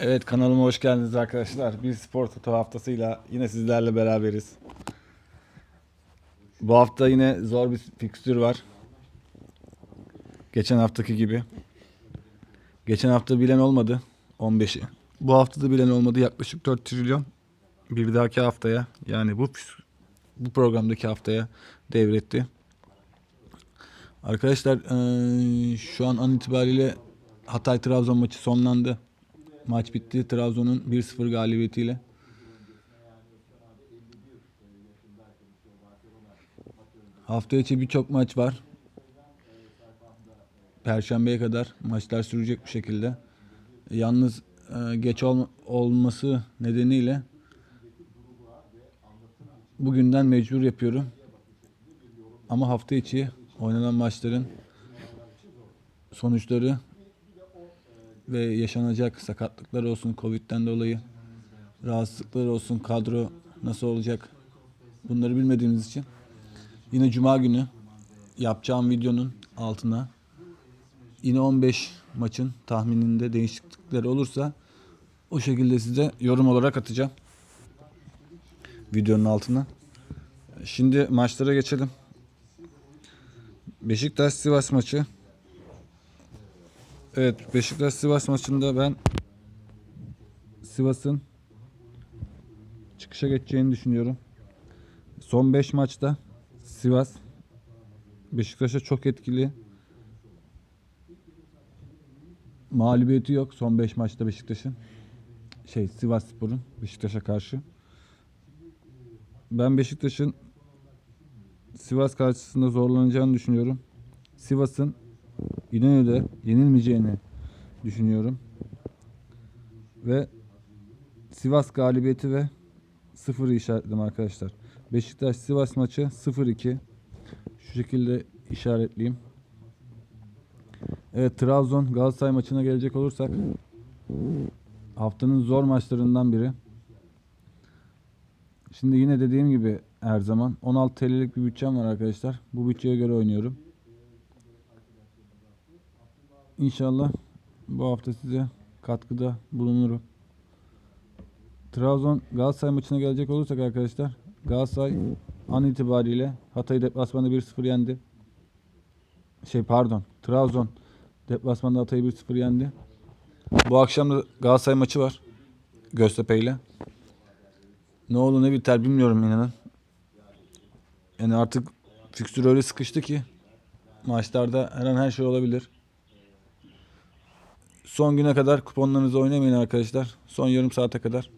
Evet kanalıma hoş geldiniz arkadaşlar. Bir spor toto haftasıyla yine sizlerle beraberiz. Bu hafta yine zor bir fikstür var. Geçen haftaki gibi. Geçen hafta bilen olmadı 15'i. Bu hafta da bilen olmadı yaklaşık 4 trilyon. Bir dahaki haftaya yani bu bu programdaki haftaya devretti. Arkadaşlar şu an an itibariyle Hatay Trabzon maçı sonlandı. Maç bitti. Trabzon'un 1-0 galibiyetiyle. Hafta içi birçok maç var. Perşembeye kadar maçlar sürecek bu şekilde. Yalnız e, geç ol- olması nedeniyle bugünden mecbur yapıyorum. Ama hafta içi oynanan maçların sonuçları ve yaşanacak sakatlıklar olsun Covid'den dolayı rahatsızlıklar olsun kadro nasıl olacak bunları bilmediğimiz için yine cuma günü yapacağım videonun altına yine 15 maçın tahmininde değişiklikler olursa o şekilde size yorum olarak atacağım videonun altına. Şimdi maçlara geçelim. Beşiktaş Sivas maçı Evet Beşiktaş Sivas maçında ben Sivas'ın çıkışa geçeceğini düşünüyorum. Son 5 maçta Sivas Beşiktaş'a çok etkili. Mağlubiyeti yok son 5 maçta Beşiktaş'ın. Şey Sivas Spor'un Beşiktaş'a karşı. Ben Beşiktaş'ın Sivas karşısında zorlanacağını düşünüyorum. Sivas'ın İnönü'de yenilmeyeceğini düşünüyorum. Ve Sivas galibiyeti ve 0'ı işaretledim arkadaşlar. Beşiktaş Sivas maçı 0-2. Şu şekilde işaretleyeyim. Evet Trabzon Galatasaray maçına gelecek olursak haftanın zor maçlarından biri. Şimdi yine dediğim gibi her zaman 16 TL'lik bir bütçem var arkadaşlar. Bu bütçeye göre oynuyorum. İnşallah bu hafta size katkıda bulunurum. Trabzon Galatasaray maçına gelecek olursak arkadaşlar Galatasaray an itibariyle Hatay deplasmanda 1-0 yendi. Şey pardon Trabzon deplasmanda Hatay'ı 1-0 yendi. Bu akşam da Galatasaray maçı var. Göztepe ile. Ne olur ne biter bilmiyorum inanın. Yani artık fikstür öyle sıkıştı ki maçlarda her an her şey olabilir. Son güne kadar kuponlarınızı oynamayın arkadaşlar. Son yarım saate kadar.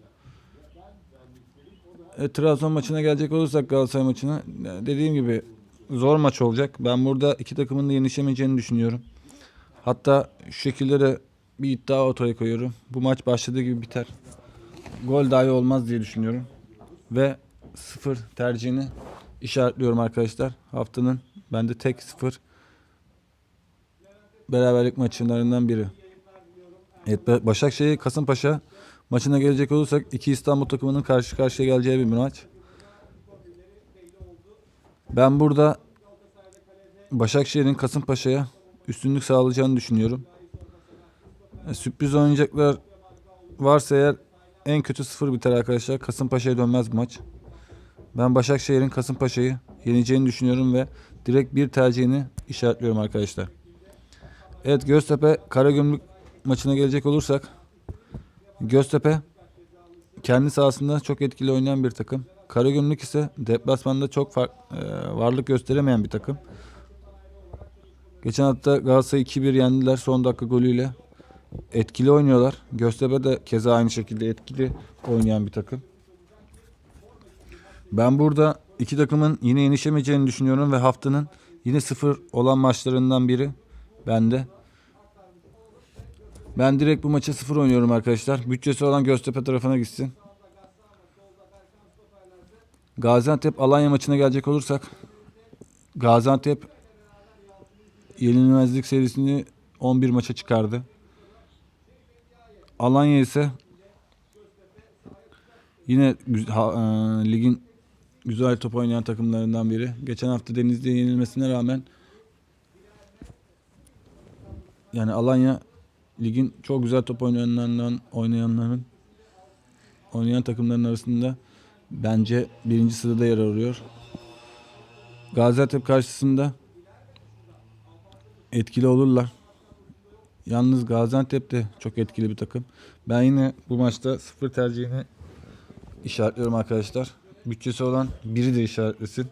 E, Trabzon maçına gelecek olursak Galatasaray maçına e, dediğim gibi zor maç olacak. Ben burada iki takımın da yenişemeyeceğini düşünüyorum. Hatta şu şekilde de bir iddia ortaya koyuyorum. Bu maç başladığı gibi biter. Gol dahi olmaz diye düşünüyorum. Ve sıfır tercihini işaretliyorum arkadaşlar. Haftanın bende tek sıfır beraberlik maçlarından biri. Evet Ba- Başakşehir Kasımpaşa maçına gelecek olursak iki İstanbul takımının karşı karşıya geleceği bir maç. Ben burada Başakşehir'in Kasımpaşa'ya üstünlük sağlayacağını düşünüyorum. E, Sürpriz oynayacaklar varsa eğer en kötü sıfır biter arkadaşlar. Kasımpaşa'ya dönmez bu maç. Ben Başakşehir'in Kasımpaşa'yı yeneceğini düşünüyorum ve direkt bir tercihini işaretliyorum arkadaşlar. Evet Göztepe Karagümrük maçına gelecek olursak Göztepe kendi sahasında çok etkili oynayan bir takım. Karagümrük ise deplasmanda çok fark, e, varlık gösteremeyen bir takım. Geçen hafta Galatasaray 2-1 yendiler son dakika golüyle. Etkili oynuyorlar. Göztepe de keza aynı şekilde etkili oynayan bir takım. Ben burada iki takımın yine yenişemeyeceğini düşünüyorum ve haftanın yine sıfır olan maçlarından biri bende. Ben direkt bu maça sıfır oynuyorum arkadaşlar. Bütçesi olan Göztepe tarafına gitsin. Gaziantep Alanya maçına gelecek olursak Gaziantep yenilmezlik serisini 11 maça çıkardı. Alanya ise yine e, ligin güzel top oynayan takımlarından biri. Geçen hafta Denizli'ye yenilmesine rağmen yani Alanya ligin çok güzel top oynayanlarından oynayanların oynayan takımların arasında bence birinci sırada yer arıyor. Gaziantep karşısında etkili olurlar. Yalnız Gaziantep de çok etkili bir takım. Ben yine bu maçta sıfır tercihini işaretliyorum arkadaşlar. Bütçesi olan biri de işaretlesin.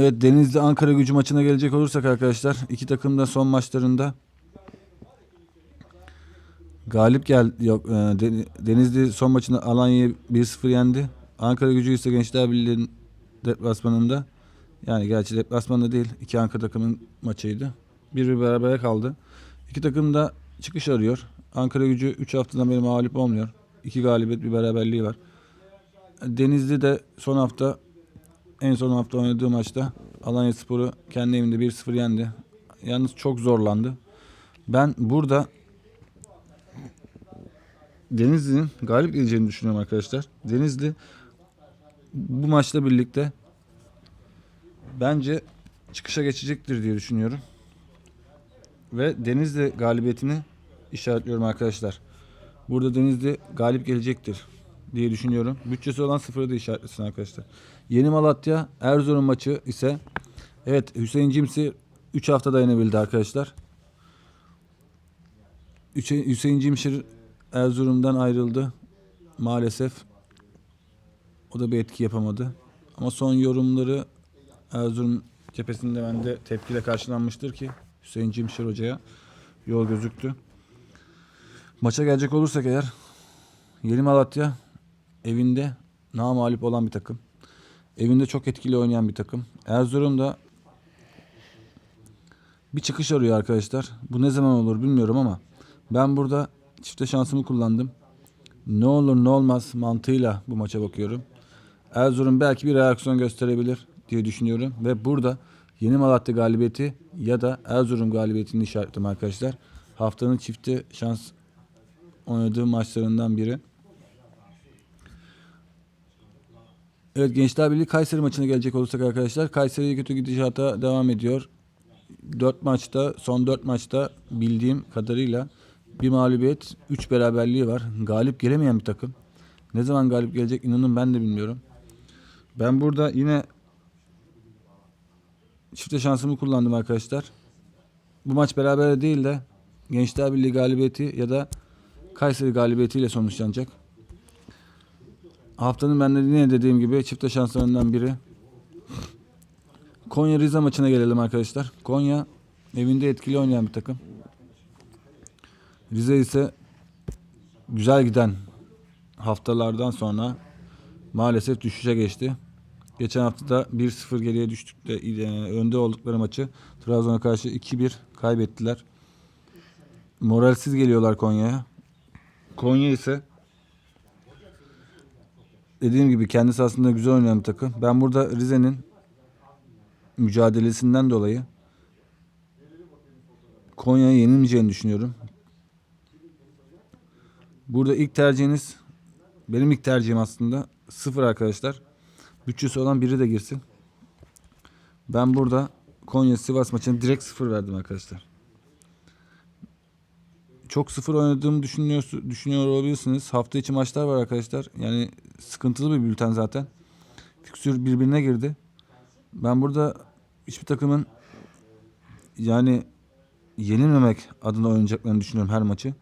Evet Denizli Ankara gücü maçına gelecek olursak arkadaşlar iki takım da son maçlarında galip gel yok e, Den- Denizli son maçında Alanya'yı 1-0 yendi. Ankara gücü ise Gençler Birliği'nin deplasmanında yani gerçi deplasmanda değil iki Ankara takımın maçıydı. Bir bir berabere kaldı. İki takım da çıkış arıyor. Ankara gücü 3 haftadan beri mağlup olmuyor. İki galibiyet bir beraberliği var. Denizli de son hafta en son hafta oynadığı maçta Alanya Sporu kendi evinde 1-0 yendi. Yalnız çok zorlandı. Ben burada Denizli'nin galip geleceğini düşünüyorum arkadaşlar. Denizli bu maçla birlikte bence çıkışa geçecektir diye düşünüyorum. Ve Denizli galibiyetini işaretliyorum arkadaşlar. Burada Denizli galip gelecektir diye düşünüyorum. Bütçesi olan sıfırı da işaretlesin arkadaşlar. Yeni Malatya Erzurum maçı ise evet Hüseyin Cimsi 3 hafta dayanabildi arkadaşlar. Hüseyin Cimşir Erzurum'dan ayrıldı. Maalesef o da bir etki yapamadı. Ama son yorumları Erzurum cephesinde bende tepkiyle karşılanmıştır ki Hüseyin Cimşir hocaya yol gözüktü. Maça gelecek olursak eğer Yeni Malatya evinde namalip olan bir takım. Evinde çok etkili oynayan bir takım. Erzurum da bir çıkış arıyor arkadaşlar. Bu ne zaman olur bilmiyorum ama ben burada çifte şansımı kullandım. Ne olur ne olmaz mantığıyla bu maça bakıyorum. Erzurum belki bir reaksiyon gösterebilir diye düşünüyorum. Ve burada Yeni Malatya galibiyeti ya da Erzurum galibiyetini işaretledim arkadaşlar. Haftanın çifte şans oynadığı maçlarından biri. Evet Gençler Birliği Kayseri maçına gelecek olursak arkadaşlar. Kayseri kötü gidişata devam ediyor. 4 maçta son 4 maçta bildiğim kadarıyla bir mağlubiyet 3 beraberliği var. Galip gelemeyen bir takım. Ne zaman galip gelecek inanın ben de bilmiyorum. Ben burada yine çifte şansımı kullandım arkadaşlar. Bu maç beraber değil de Gençler Birliği galibiyeti ya da Kayseri galibiyetiyle sonuçlanacak. Haftanın ben de yine dediğim gibi çifte şanslarından biri. Konya Rize maçına gelelim arkadaşlar. Konya evinde etkili oynayan bir takım. Rize ise güzel giden haftalardan sonra maalesef düşüşe geçti. Geçen hafta da 1-0 geriye düştük de e, önde oldukları maçı Trabzon'a karşı 2-1 kaybettiler. Moralsiz geliyorlar Konya'ya. Konya ise dediğim gibi kendisi aslında güzel oynayan bir takım. Ben burada Rize'nin mücadelesinden dolayı Konya'ya yenilmeyeceğini düşünüyorum. Burada ilk tercihiniz benim ilk tercihim aslında sıfır arkadaşlar. Bütçesi olan biri de girsin. Ben burada Konya Sivas maçına direkt sıfır verdim arkadaşlar. Çok sıfır oynadığımı düşünüyor, olabilirsiniz. Hafta içi maçlar var arkadaşlar. Yani sıkıntılı bir bülten zaten. Fiksür birbirine girdi. Ben burada hiçbir takımın yani yenilmemek adına oynayacaklarını düşünüyorum her maçı.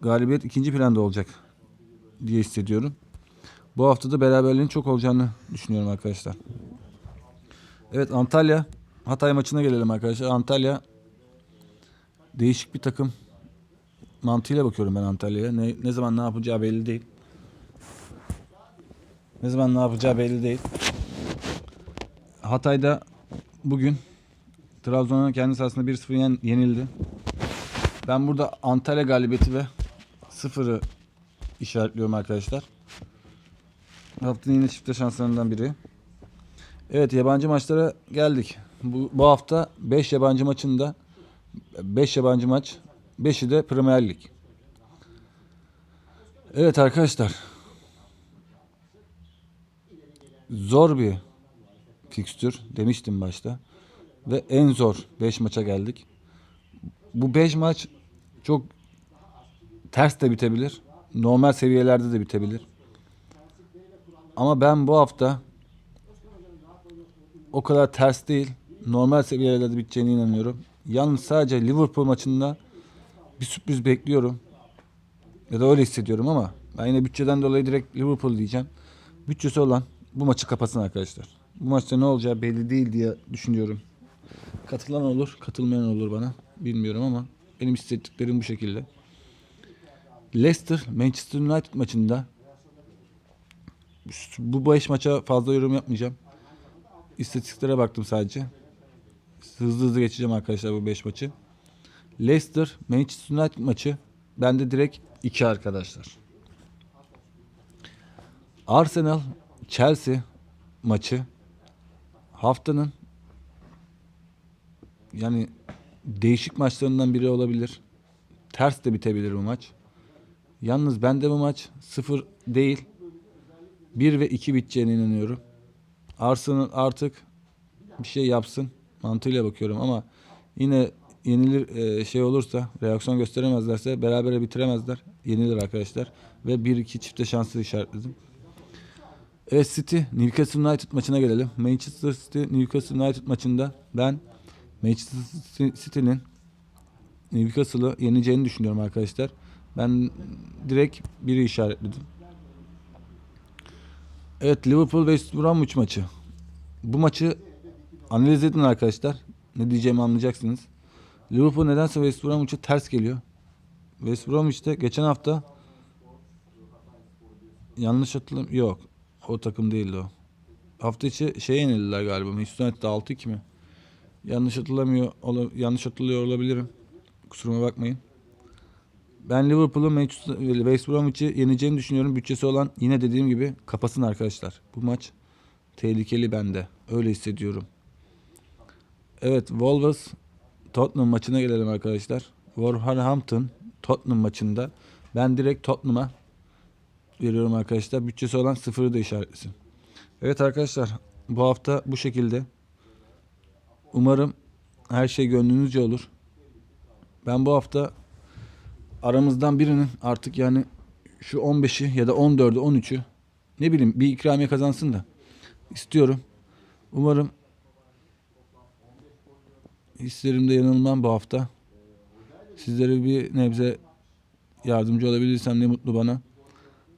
Galibiyet ikinci planda olacak diye hissediyorum. Bu hafta da beraberliğin çok olacağını düşünüyorum arkadaşlar. Evet Antalya Hatay maçına gelelim arkadaşlar. Antalya değişik bir takım mantığıyla bakıyorum ben Antalya'ya. Ne, ne zaman ne yapacağı belli değil. Ne zaman ne yapacağı belli değil. Hatay'da bugün Trabzon'a kendi sahasında 1-0 yen- yenildi. Ben burada Antalya galibiyeti ve sıfırı işaretliyorum arkadaşlar. Haftanın yine çifte şanslarından biri. Evet yabancı maçlara geldik. Bu, bu hafta 5 yabancı maçında 5 yabancı maç 5'i de Premier Lig. Evet arkadaşlar. Zor bir fikstür demiştim başta. ve en zor 5 maça geldik. Bu 5 maç çok ters de bitebilir. Normal seviyelerde de bitebilir. Ama ben bu hafta o kadar ters değil. Normal seviyelerde biteceğine inanıyorum. Yalnız sadece Liverpool maçında bir sürpriz bekliyorum. Ya da öyle hissediyorum ama ben yine bütçeden dolayı direkt Liverpool diyeceğim. Bütçesi olan bu maçı kapatsın arkadaşlar. Bu maçta ne olacağı belli değil diye düşünüyorum. Katılan olur, katılmayan olur bana. Bilmiyorum ama benim hissettiklerim bu şekilde. Leicester Manchester United maçında bu 5 maça fazla yorum yapmayacağım. İstatistiklere baktım sadece. Hızlı hızlı geçeceğim arkadaşlar bu 5 maçı. Leicester Manchester United maçı bende direkt 2 arkadaşlar. Arsenal Chelsea maçı haftanın yani değişik maçlarından biri olabilir. Ters de bitebilir bu maç. Yalnız bende bu maç 0 değil 1 ve 2 biteceğine inanıyorum. Arsenal artık bir şey yapsın mantığıyla bakıyorum ama yine yenilir e, şey olursa reaksiyon gösteremezlerse berabere bitiremezler. Yenilir arkadaşlar ve 1-2 çifte şanslı işaretledim. Evet City Newcastle United maçına gelelim. Manchester City Newcastle United maçında ben Manchester City'nin Newcastle'ı yeneceğini düşünüyorum arkadaşlar. Ben direkt biri işaretledim. Evet Liverpool West Bromwich maçı. Bu maçı analiz edin arkadaşlar. Ne diyeceğimi anlayacaksınız. Liverpool nedense West Bromwich'e ters geliyor. West Bromwich'te geçen hafta yanlış hatırlamıyorum. Yok. O takım değildi o. Hafta içi şey yenildiler galiba. Manchester United'da 6-2 mi? Yanlış hatırlamıyor, ola- yanlış hatırlıyor olabilirim. Kusuruma bakmayın. Ben Liverpool'un Manchester West Bromwich'i yeneceğini düşünüyorum. Bütçesi olan yine dediğim gibi kapasın arkadaşlar. Bu maç tehlikeli bende. Öyle hissediyorum. Evet Wolves Tottenham maçına gelelim arkadaşlar. Wolverhampton Tottenham maçında ben direkt Tottenham'a veriyorum arkadaşlar. Bütçesi olan sıfırı da işaretlesin. Evet arkadaşlar bu hafta bu şekilde. Umarım her şey gönlünüzce olur. Ben bu hafta aramızdan birinin artık yani şu 15'i ya da 14'ü 13'ü ne bileyim bir ikramiye kazansın da istiyorum. Umarım hislerimde yanılmam bu hafta. Sizlere bir nebze yardımcı olabilirsem ne mutlu bana.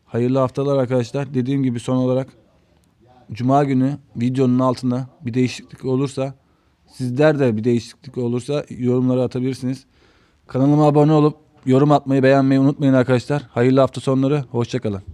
Hayırlı haftalar arkadaşlar. Dediğim gibi son olarak Cuma günü videonun altına bir değişiklik olursa sizler de bir değişiklik olursa yorumlara atabilirsiniz. Kanalıma abone olup yorum atmayı beğenmeyi unutmayın arkadaşlar. Hayırlı hafta sonları. Hoşçakalın.